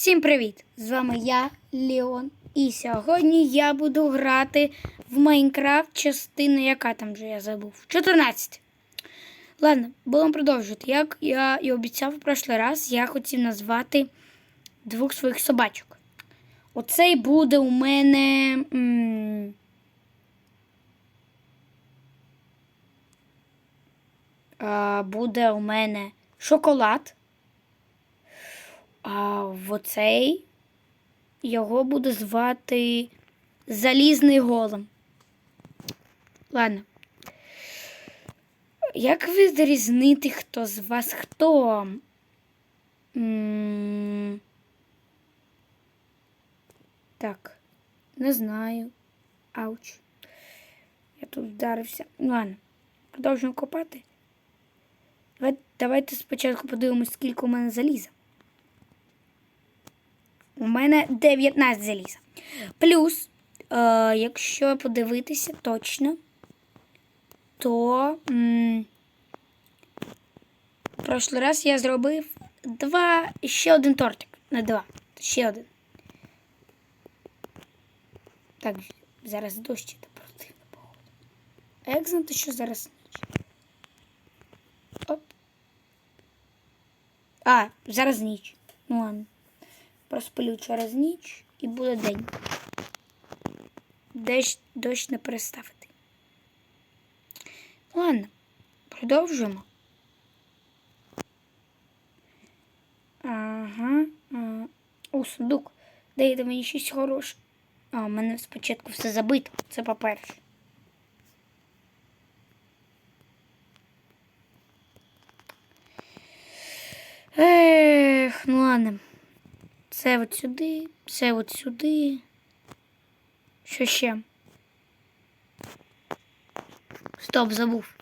Всім привіт! З вами я, Леон. І сьогодні я буду грати в Майнкрафт, частина, яка там вже я забув. 14. Ладно, будемо продовжувати. Як я і обіцяв в прошлий раз, я хотів назвати двох своїх собачок. Оцей буде у мене. м, буде у мене шоколад. А в оцей його буду звати Залізний голем. Ладно. Як ви зрізнити, хто з вас хто? М, Так, не знаю. Ауч. Я тут вдарився. Ладно, продовжуємо копати. Давайте спочатку подивимось, скільки у мене заліза. У мене 19 заліза. Плюс, е, якщо подивитися точно, то м, прошлий раз я зробив два, ще один тортик. Не два, ще один. Так, зараз дощ іде противна погода. А як знати, що зараз ніч? Оп. А, зараз ніч. Ну ладно. Просплю через ніч і буде день. Дощ, дощ не переставити. Ладно, продовжуємо. Ага. а. О, сундук. Дайте мені щось хороше. А, у мене спочатку все забито. Це по-перше. Ех, ну ладно. Це от сюди, це от сюди. Що ще? Стоп, забув.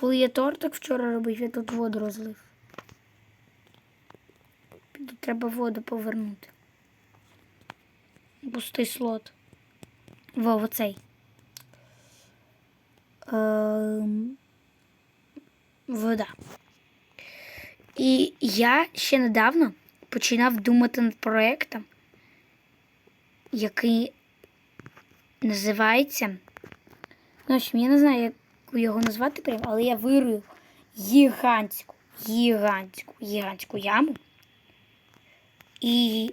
Коли я тортик вчора робив, я тут воду розлив. Піду треба воду повернути. Пустий слот. Во, оцей. Ем... Вода. І я ще недавно починав думати над проєктом, який називається. Ну, общем, я не знаю, як його назвати прямо, але я вирую гігантську, гігантську, гігантську яму. І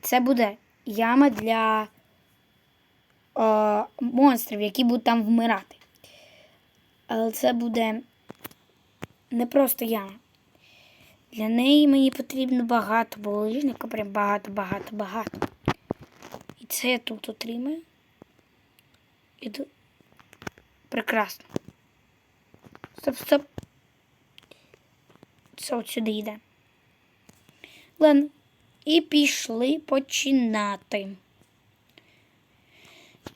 це буде яма для е, монстрів, які будуть там вмирати. Але це буде не просто яма. Для неї мені потрібно багато булыжника, прям багато, багато, багато. І це я тут отримаю. Іду. Прекрасно. Стоп, стоп. Це от сюди йде. Ладно. І пішли починати.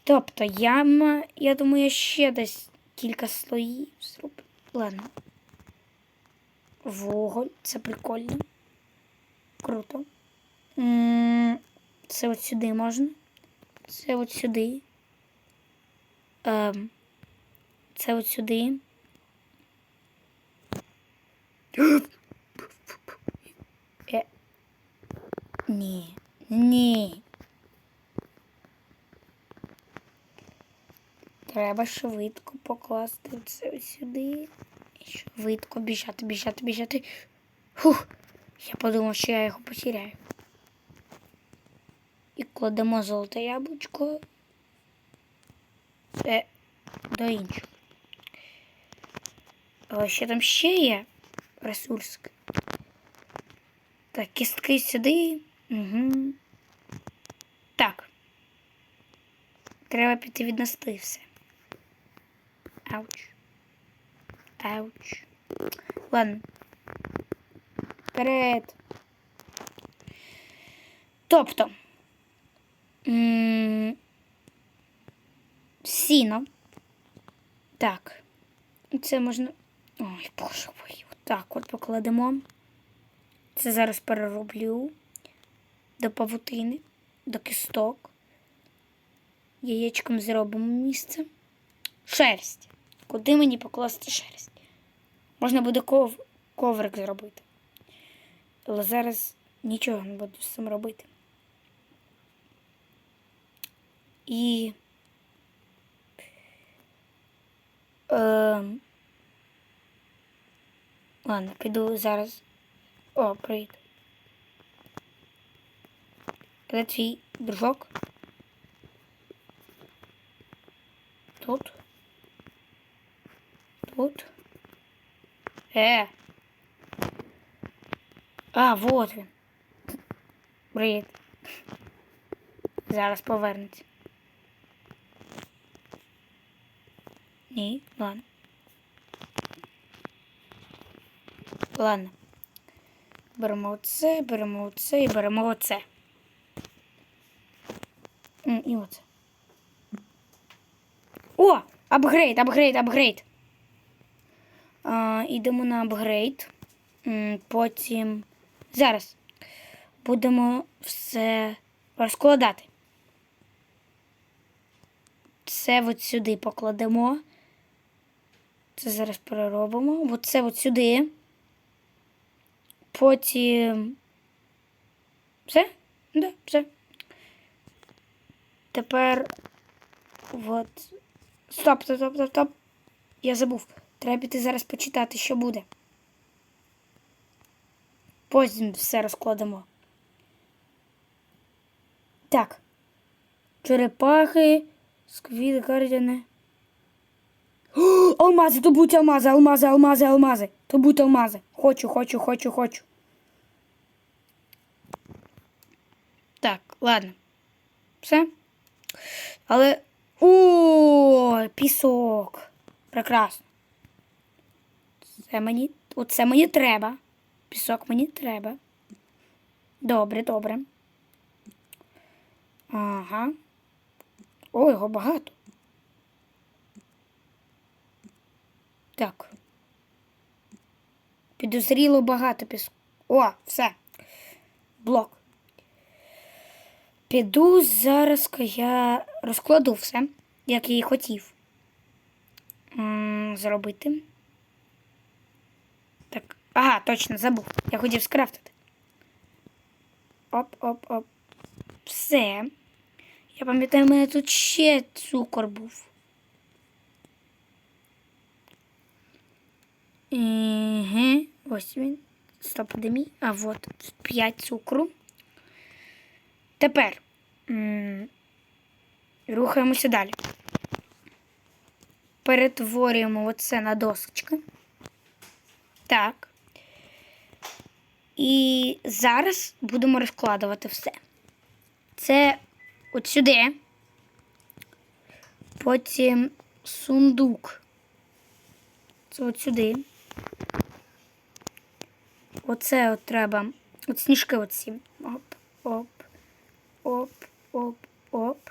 Тобто яма, я думаю, я ще десь кілька слоїв зроблю. Ладно. Вуголь, це прикольно. Круто. Це от сюди можна. Це от сюди. Ем, Це от сюди. Е. Ні. Ні. Треба швидко покласти це сюди. І швидко біжати, біжати, біжати. Фух. Я подумав, що я його потеряю. І кладемо золоте яблучко. Е, до іншого. О, ще там ще є ресурс. Так, кістки сюди. Угу. Так. Треба піти віднести все. Ауч. Ауч. Ладно. Вперед. Тобто. Сіно. Так. Це можна. Ой, боже мой. Так, от покладемо. Це зараз перероблю до павутини, до кісток. Яєчком зробимо місце. Шерсть. Куди мені покласти шерсть? Можна буде ков... коврик зробити. Але зараз нічого не буду з цим робити. І. Ем... Ладно, піду зараз. О, привіт. Де твій дружок? Тут. Тут. Е. А, вот він. Привіт. Зараз повернеться. Ні, ладно. Ладно. Беремо оце, беремо оце і беремо оце. І оце. О! Апгрейд, апгрейд, апгрейд. А, ідемо на апгрейд. Потім. Зараз будемо все розкладати. Це от сюди покладемо. Це зараз переробимо. Оце от сюди. Потім. Все? Да, все. Тепер. От. Стоп, стоп, стоп, стоп, стоп. Я забув. Треба піти зараз почитати, що буде. Потім все розкладемо. Так. Черепахи, сквіди, гардіани. О, Алмази, то будуть алмази, алмази, алмази, алмази. То будуть алмази. Хочу, хочу, хочу, хочу. Так, ладно. Все. Але. О, пісок. Прекрасно. Це мені. Оце мені треба. Пісок мені треба. Добре, добре. Ага. О, його багато. Так. Підозріло багато піску. О, все. Блок. Піду зараз я розкладу все, як я і хотів зробити. Ага, точно забув. Я хотів скрафтити. Оп-оп-оп. Все. Я пам'ятаю, у мене тут ще цукор був. Угу. Ось він. Стоп, де мій? А от 5 цукру. Тепер рухаємося далі. Перетворюємо оце на досочки. Так. І зараз будемо розкладувати все. Це от сюди. Потім сундук. Це от сюди. Оце от треба. От сніжки оці. Оп, оп, оп, оп, оп.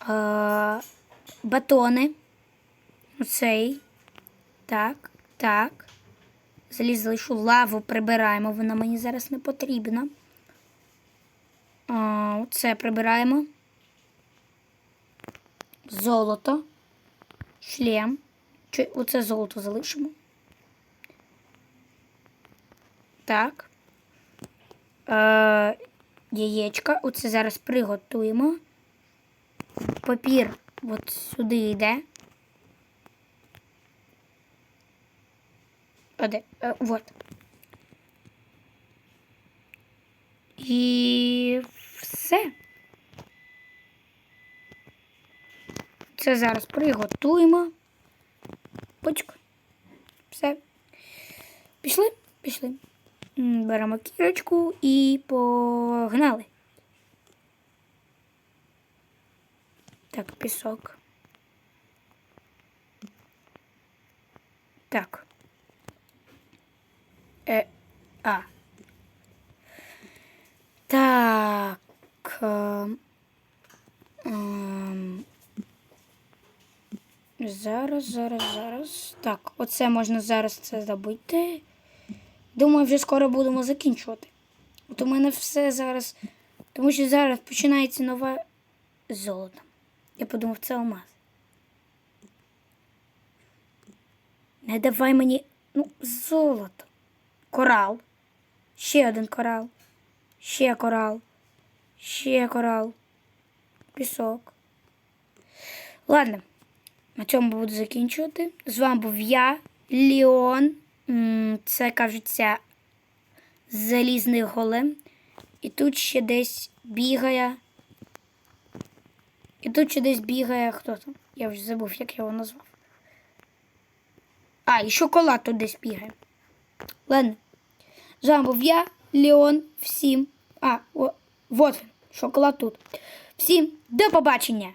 А, батони. Оцей. Так, так. Заліз залишу лаву прибираємо, вона мені зараз не потрібна. Оце прибираємо. Золото. Шлем. Оце золото залишимо. Так. Е, яєчка. Оце зараз приготуємо. Папір от сюди йде. Де? Е, вот. І все. Це зараз приготуємо. Почку. Все. Пішли? Пішли. Беремо кірочку і погнали. Так, пісок. Так. Е, а. Так. е, ем, Зараз, зараз, зараз. Так, оце можна зараз це забити. Думаю, вже скоро будемо закінчувати. От у мене все зараз. Тому що зараз починається нове золото. Я подумав, це алмаз. Не давай мені. Ну, золото. Корал. Ще один корал. Ще корал. Ще корал. Пісок. Ладно. На цьому буду закінчувати. З вами був я, Ліон. Це кажеться залізний голем. І тут ще десь бігає. І тут ще десь бігає хто там? Я вже забув, як його назвав. А, і шоколад тут десь бігає. Ладно. Вами був я, Леон. Всім. А, о, вот шоколад тут. Всім до побачення!